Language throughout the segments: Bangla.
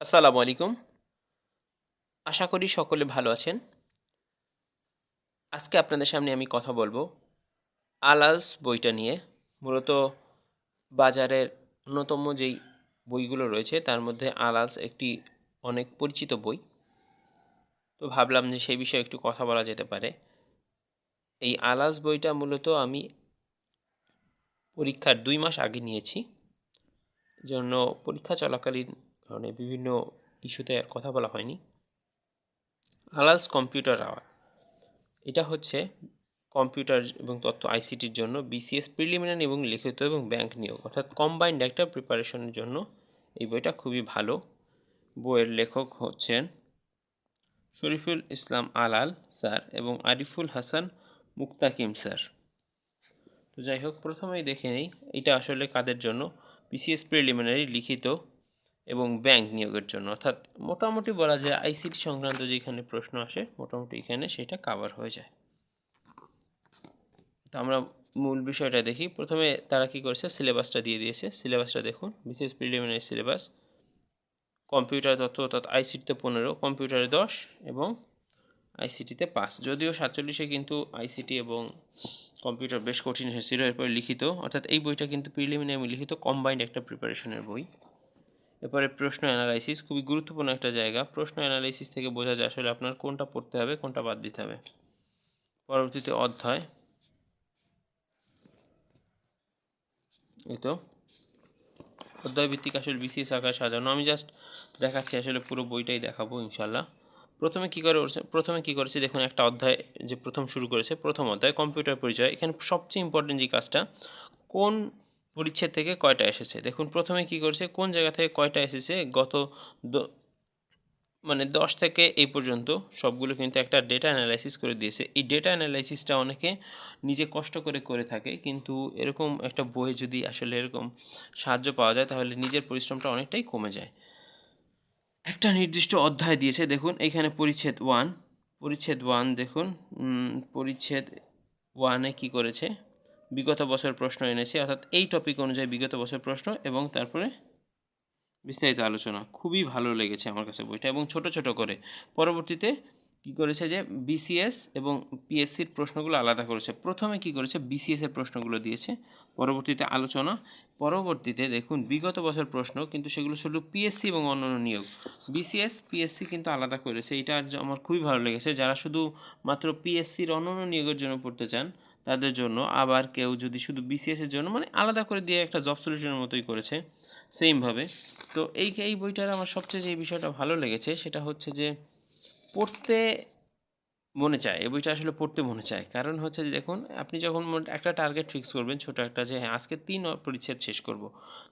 আসসালামু আলাইকুম। আশা করি সকলে ভালো আছেন। আজকে আপনাদের সামনে আমি কথা বলব আলাস বইটা নিয়ে। মূলত বাজারের অন্যতম যেই বইগুলো রয়েছে, তার মধ্যে আলাস একটি অনেক পরিচিত বই। তো ভাবলাম যে সেই বিষয়ে একটু কথা বলা যেতে পারে। এই আলাস বইটা মূলত আমি পরীক্ষার দুই মাস আগে নিয়েছি। জন্য পরীক্ষা চলাকালীন কারণে বিভিন্ন ইস্যুতে কথা বলা হয়নি। আলাস কম্পিউটার আওয়ার। এটা হচ্ছে কম্পিউটার এবং তথ্য আইসিটির জন্য বিসিএস প্রিলিমিনারি এবং লিখিত এবং ব্যাংক নিয়োগ। অর্থাৎ কম্বাইন্ড একটা প্রিপারেশনের জন্য এই বইটা খুবই ভালো। বইয়ের লেখক হচ্ছেন শরীফুল ইসলাম আলাল স্যার এবং আরিফুল হাসান মুক্তাকিম স্যার। তো যাই হোক, প্রথমেই দেখে নেই, এটা আসলে কাদের জন্য? বিসিএস প্রিলিমিনারি লিখিত এবং ব্যাংক নিয়োগের জন্য। অর্থাৎ মোটামুটি বলা যায় আইসিটি সংক্রান্ত যেখানে প্রশ্ন আসে, মোটামুটি এখানে সেটা কাভার হয়ে যায়। তো আমরা মূল বিষয়টা দেখি। প্রথমে তারা কি করেছে? সিলেবাসটা দিয়ে দিয়েছে। সিলেবাসটা দেখুন। বিশেষ প্রিলিমিনারি সিলেবাস কম্পিউটার তত্ত্ব অর্থাৎ আইসিটিতে পনেরো, কম্পিউটারে দশ এবং আইসিটিতে পাঁচ। যদিও সাতচল্লিশে কিন্তু আইসিটি এবং কম্পিউটার বেশ কঠিন হয়েছিল, এরপরে লিখিত। অর্থাৎ এই বইটা কিন্তু প্রিলিমিনারি লিখিত কম্বাইন্ড একটা প্রিপারেশনের বই। এরপরে প্রশ্ন অ্যানালাইসিস খুবই গুরুত্বপূর্ণ একটা জায়গা। প্রশ্ন অ্যানালাইসিস থেকে বোঝা যায় আসলে আপনার কোনটা পড়তে হবে, কোনটা বাদ দিতে হবে। পরবর্তীতে অধ্যায়। এই তো। অধ্যায় ভিত্তিক আসলে বিসিএস আকার সাজানো। আমি জাস্ট দেখাচ্ছি আসলে পুরো বইটাই দেখাবো ইনশাল্লাহ প্রথমে কি করে প্রথমে কি করেছে? দেখুন, একটা অধ্যায় যে প্রথম শুরু করেছে, প্রথম অধ্যায়, কম্পিউটার পরিচয়। এখানে সবচেয়ে ইম্পর্টেন্ট যে কাজটা, কোন পরিচ্ছেদ থেকে কয়টা এসেছে? দেখুন, প্রথমে কি করেছে? কোন জায়গা থেকে কয়টা এসেছে? গত মানে দশ থেকে এই পর্যন্ত সবগুলো কিন্তু একটা ডেটা অ্যানালাইসিস করে দিয়েছে। এই ডেটা অ্যানালাইসিসটা অনেকে নিজে কষ্ট করে করে থাকে, কিন্তু এরকম একটা বই যদি আসলে এরকম সাহায্য পাওয়া যায়, তাহলে নিজের পরিশ্রমটা অনেকটাই কমে যায়। একটা নির্দিষ্ট অধ্যায় দিয়েছে, দেখুন, এখানে পরিচ্ছেদ ওয়ান পরিচ্ছেদ ওয়ান দেখুন পরিচ্ছেদ ওয়ানে কি করেছে? বিগত বছর প্রশ্ন এনেছে, অর্থাৎ এই টপিক অনুযায়ী বিগত বছর প্রশ্ন এবং তারপরে বিস্তারিত আলোচনা। খুবই ভালো লেগেছে আমার কাছে বইটা এবং ছোট ছোট করে। পরবর্তীতে কি করেছে যে বিসিএস এবং পিএসসির প্রশ্নগুলো আলাদা করেছে। প্রথমে কি করেছে? বিসিএস এর প্রশ্নগুলো দিয়েছে। পরবর্তীতে আলোচনা। পরবর্তীতে দেখুন, বিগত বছর প্রশ্ন, কিন্তু সেগুলো শুধু পিএসসি এবং অন্যান্য নিয়োগ। বিসিএস পিএসসি কিন্তু আলাদা করেছে। এটা আমার খুবই ভালো লেগেছে। যারা শুধু মাত্র পিএসসির অন্যান্য নিয়োগের জন্য পড়তে চান তাদের জন্য। আবার কেউ যদি শুধু বিসিএস এর জন্য মানে আলাদা করে দিয়ে একটা জব সলিউশনের মতোই করেছে সেমভাবে তো এই এই বইটার আমার সবচেয়ে যে বিষয়টা ভালো লেগেছে, সেটা হচ্ছে যে পড়তে মনে চায়। এই বইটা আসলে পড়তে মনে চায়। কারণ হচ্ছে যে দেখুন, আপনি যখন একটা টার্গেট ফিক্স করবেন, ছোটো একটা যে হ্যাঁ আজকে তিন পরিচ্ছেদ শেষ করব।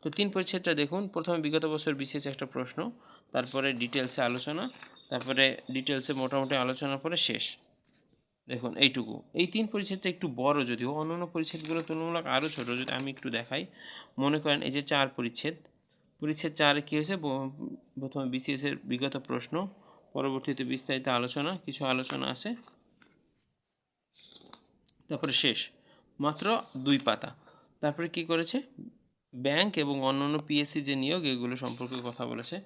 তো তিন পরিচ্ছেদটা দেখুন, প্রথমে বিগত বছর বিশেষ একটা প্রশ্ন, তারপরে ডিটেলসে আলোচনা, তারপরে ডিটেলসে মোটামুটি আলোচনার পরে শেষ। দেখুন, এইটুকু। এই তিন পরিচ্ছেদটা একটু বড় যদিও, অন্যান্য পরিচ্ছেদগুলো তুলনামূলক আরও ছোটো, যদি আমি একটু দেখাই। মনে করেন এই যে চার পরিচ্ছেদ। পরিচ্ছেদ চারে কী হয়েছে? প্রথমে বিসিএসের বিগত প্রশ্ন, পরবর্তীতে বিস্তারিত আলোচনা, কিছু আলোচনা আছে। তারপরে শেষ। মাত্র দুই পাতা। তারপরে কি করেছে? ব্যাংক এবং অন্যান্য পিএসসি যে নিয়োগ, এগুলো সম্পর্কে কথা বলেছে।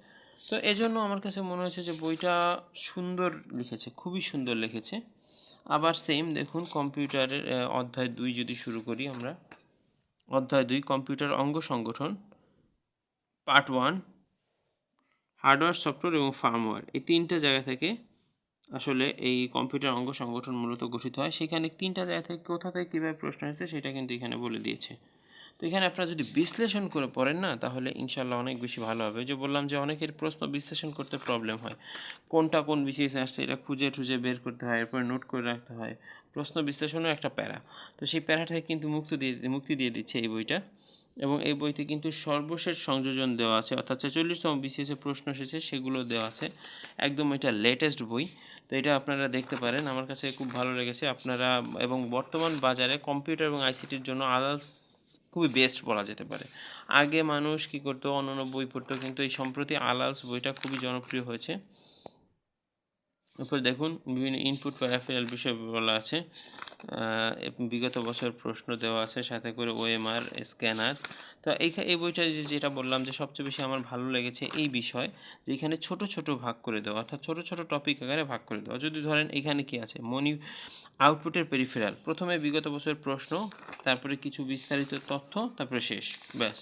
তো এজন্য আমার কাছে মনে হয়েছে যে বইটা সুন্দর লিখেছে, খুবই সুন্দর লিখেছে। আবার সেম দেখুন কম্পিউটারের অধ্যায় দুই যদি শুরু করি আমরা। অধ্যায় দুই, কম্পিউটার অঙ্গ সংগঠন পার্ট ওয়ান হার্ডওয়্যার সফটওয়্যার এবং ফার্মওয়্যার এই তিনটা জায়গা থেকে আসলে এই কম্পিউটার অঙ্গ সংগঠন মূলত গঠিত হয়। সেখানে তিনটা জায়গা থেকে কোথা থেকে কীভাবে প্রশ্ন এসেছে সেটা কিন্তু এখানে বলে দিয়েছে। তো এখানে আপনারা যদি বিশ্লেষণ করে পড়েন না, তাহলে ইনশাল্লাহ অনেক বেশি ভালো হবে। যে বললাম যে অনেকের প্রশ্ন বিশ্লেষণ করতে প্রবলেম হয়। কোনটা কোন বিশেষ আসছে, এটা খুঁজে টুজে বের করতে হয়, এরপরে নোট করে রাখতে হয়। প্রশ্ন বিশ্লেষণও একটা প্যারা। তো সেই প্যারাটাকে কিন্তু মুক্তি দিয়ে মুক্তি দিয়ে দিচ্ছে এই বইটা। এবং এই বইতে কিন্তু সর্বশেষ সংযোজন দেওয়া আছে, অর্থাৎ ছেচল্লিশতম বিসিএসে প্রশ্ন এসেছে সেগুলো দেওয়া আছে। একদম এটা লেটেস্ট বই। তো এটা আপনারা দেখতে পারেন। আমার কাছে খুব ভালো লেগেছে। আপনারা এবং বর্তমান বাজারে কম্পিউটার এবং আইসিটির জন্য আদার্স খুবই বেস্ট বলা যেতে পারে। আগে মানুষ কি করতো, অন্যান্য বই পড়তো, কিন্তু এই সম্প্রতি আলাস বইটা খুবই জনপ্রিয় হয়েছে। এরপর দেখুন, বিভিন্ন ইনপুট প্যারাফেরাল বিষয় বলা আছে। বিগত বছর প্রশ্ন দেওয়া আছে, সাথে করে ওএমআর স্ক্যানার তো এই এই বইটা যেটা বললাম যে, সবচেয়ে বেশি আমার ভালো লেগেছে এই বিষয় যে, এখানে ছোট ছোট ভাগ করে দেওয়া, অর্থাৎ ছোট ছোট টপিক আকারে ভাগ করে দেওয়া। যদি ধরেন, এখানে কি আছে? মনি আউটপুটের পেরিফেরাল প্রথমে বিগত বছর প্রশ্ন, তারপরে কিছু বিস্তারিত তথ্য, তারপরে শেষ। ব্যাস।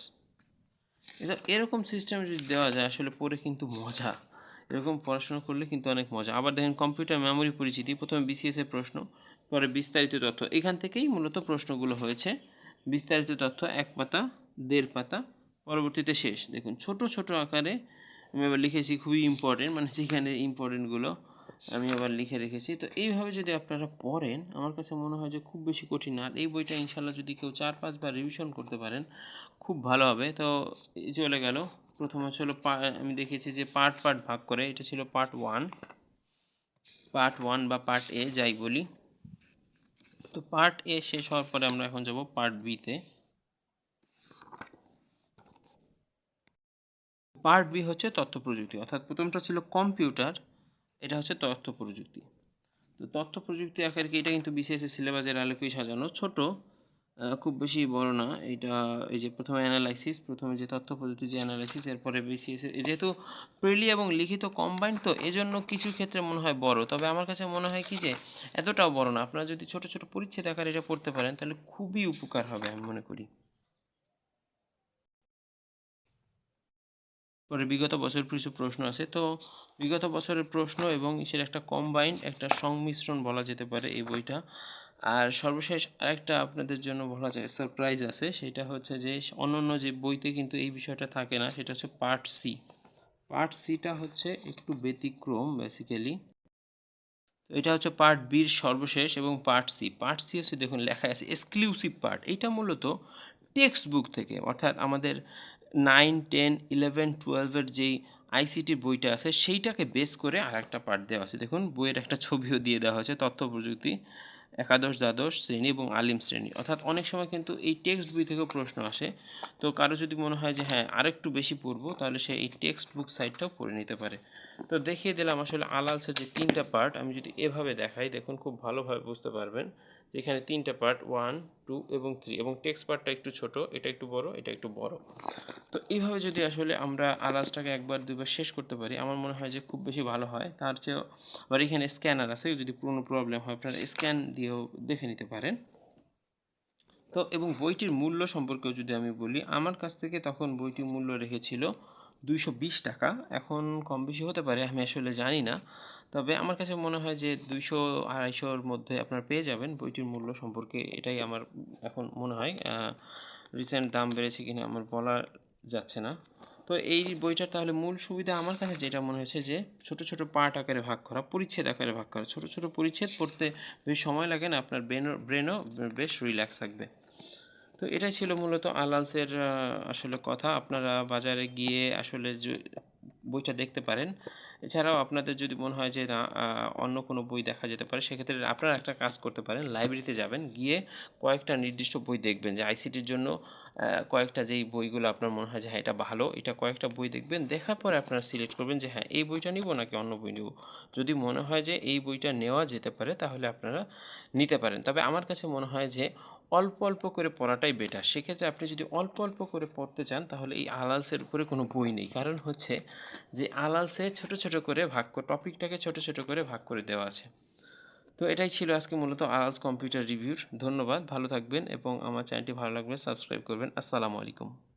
এরকম সিস্টেম যদি দেওয়া যায়, আসলে পড়ে কিন্তু মজা। এরকম পড়াশোনা করলে কিন্তু অনেক মজা। আবার দেখেন কম্পিউটার মেমোরি পরিচিতি, প্রথমে বিসিএসের প্রশ্ন, পরে বিস্তারিত তথ্য। এখান থেকেই মূলত প্রশ্নগুলো হয়েছে। বিস্তারিত তথ্য, এক পাতা, দেড় পাতা, পরবর্তীতে শেষ। দেখুন, ছোট ছোট আকারে আমি আবার লিখেছি খুবই ইম্পর্টেন্ট মানে যেখানে ইম্পর্টেন্টগুলো আমি আবার লিখে রেখেছি। তো এইভাবে যদি আপনারা পড়েন, আমার কাছে মনে হয় যে খুব বেশি কঠিন আর এই বইটা ইনশাল্লাহ যদি কেউ চার পাঁচবার রিভিশন করতে পারেন, খুব ভালো হবে। তো এই চলে গেল। প্রথম হচ্ছে হলো আমি দেখেছি যে পার্ট পার্ট ভাগ করে। এটা ছিল পার্ট ওয়ান পার্ট ওয়ান বা পার্ট এ যাই বলি। তো পার্ট এ শেষ হওয়ার পরে আমরা এখন যাব পার্ট বিতে পার্ট বি হচ্ছে তথ্য প্রযুক্তি। অর্থাৎ প্রথমটা ছিল কম্পিউটার এটা হচ্ছে তথ্য প্রযুক্তি। তো তথ্য প্রযুক্তি আকারে কি এটা কিন্তু বিসিএস এর সিলেবাসের আলোকেই সাজানো। ছোট খুব বেশি বড় না। এটা এই যে প্রথমে অ্যানালাইসিস প্রথমে যে তথ্য প্রযুক্তি যে অ্যানালাইসিস এরপরে বিসিএস যেহেতু প্রিলি এবং লিখিত কম্বাইন্ড তো এজন্য কিছু ক্ষেত্রে মনে হয় বড়। তবে আমার কাছে মনে হয় কি যে এতটাও বড় না। আপনারা যদি ছোট ছোট পরিচ্ছেদ আকারে এটা পড়তে পারেন, তাহলে খুবই উপকার হবে আমি মনে করি। পরে বিগত বছর কিছু প্রশ্ন আছে। তো বিগত বছরের প্রশ্ন এবং সেটা একটা কম্বাইন্ড একটা সংমিশ্রণ বলা যেতে পারে এই বইটা। আর সর্বশেষ আরেকটা আপনাদের জন্য বলা যায় সারপ্রাইজ আছে, সেটা হচ্ছে যে অন্যান্য যে বইতে কিন্তু এই বিষয়টা থাকে না, সেটা হচ্ছে পার্ট সি পার্ট সিটা হচ্ছে একটু ব্যতিক্রম বেসিক্যালি তো এটা হচ্ছে পার্ট বির সর্বশেষ এবং পার্ট সি পার্ট সি হচ্ছে দেখুন লেখা আছে এক্সক্লুসিভ পার্ট এইটা মূলত টেক্সট বুক থেকে, অর্থাৎ আমাদের নাইন, টেন, ইলেভেন, টুয়েলভের যেই আইসিটি বইটা আছে, সেইটাকে বেস করে আর একটা পার্ট দেওয়া আছে। দেখুন, বইয়ের একটা ছবিও দিয়ে দেওয়া হয়েছে, তথ্য প্রযুক্তি, একাদশ, দ্বাদশ শ্রেণি এবং আলিম শ্রেণি। অর্থাৎ অনেক সময় কিন্তু এই টেক্সট বই থেকেও প্রশ্ন আসে। তো কারও যদি মনে হয় যে হ্যাঁ আরেকটু বেশি পড়ব, তাহলে সে এই টেক্সট বুক সাইটটাও পড়ে নিতে পারে। তো দেখিয়ে দিলাম আসলে আলালসের যে তিনটা পার্ট আমি যদি এভাবে দেখাই, দেখুন খুব ভালোভাবে বুঝতে পারবেন যে এখানে তিনটা পার্ট ওয়ান টু এবং থ্রি এবং টেক্সট পার্টটা একটু ছোট, এটা একটু বড়, এটা একটু বড়। তো এইভাবে যদি আসলে আমরা আলাজটাকে একবার দুবার শেষ করতে পারি, আমার মনে হয় যে খুব বেশি ভালো হয়। তার চেয়েও, আবার এখানে স্ক্যানার আছে, যদি পুরনো প্রবলেম হয়, আপনারা স্ক্যান দিয়েও দেখে নিতে পারেন। তো এবং বইটির মূল্য সম্পর্কেও যদি আমি বলি, আমার কাছ থেকে তখন বইটির মূল্য রেখেছিল দুইশো বিশ টাকা। এখন কম বেশি হতে পারে, আমি আসলে জানি না। তবে আমার কাছে মনে হয় যে দুইশো আড়াইশোর মধ্যে আপনার পেয়ে যাবেন। বইটির মূল্য সম্পর্কে এটাই আমার এখন মনে হয়। রিসেন্ট দাম বেড়েছে কিনা আমার বলা যাচ্ছে না। তো এই বইটার তাহলে মূল সুবিধা আমার কাছে যেটা মনে হয়েছে যে ছোট ছোট পার্ট আকারে ভাগ করা, পরিচ্ছেদ আকারে ভাগ করা। ছোট ছোট পরিচ্ছেদ পড়তে বেশ সময় লাগে না, আপনার ব্রেনও ব্রেনও বেশ রিল্যাক্স থাকবে। তো এটাই ছিল মূলত আলালসের আসলে কথা। আপনারা বাজারে গিয়ে আসলে বইটা দেখতে পারেন। এছাড়াও আপনাদের যদি মনে হয় যে না অন্য কোনো বই দেখা যেতে পারে, সেক্ষেত্রে আপনারা একটা কাজ করতে পারেন। লাইব্রেরিতে যাবেন, গিয়ে কয়েকটা নির্দিষ্ট বই দেখবেন। যে আইসিটির জন্য কয়েকটা যেই বইগুলো আপনার মনে হয় যে হ্যাঁ এটা ভালো। এটা কয়েকটা বই দেখবেন। দেখার পরে আপনারা সিলেক্ট করবেন যে হ্যাঁ এই বইটা নিব নাকি অন্য বই নিব? যদি মনে হয় যে, এই বইটা নেওয়া যেতে পারে, তাহলে আপনারা নিতে পারেন। তবে আমার কাছে মনে হয় যে অল্প অল্প করে পড়াটাই বেটার সেক্ষেত্রে আপনি যদি অল্প অল্প করে পড়তে চান, তাহলে এই আলালসের উপরে কোনো বই নেই। কারণ হচ্ছে যে আলালসে ছোট ছোট করে ভাগ টপিকটাকে ছোট ছোট করে ভাগ করে দেওয়া আছে। তো এটাই ছিল আজকে মূলত আলালস কম্পিউটার রিভিউর ধন্যবাদ, ভালো থাকবেন এবং আমার চ্যানেলটি ভালো লাগবে সাবস্ক্রাইব করবেন। আসসালামু আলাইকুম।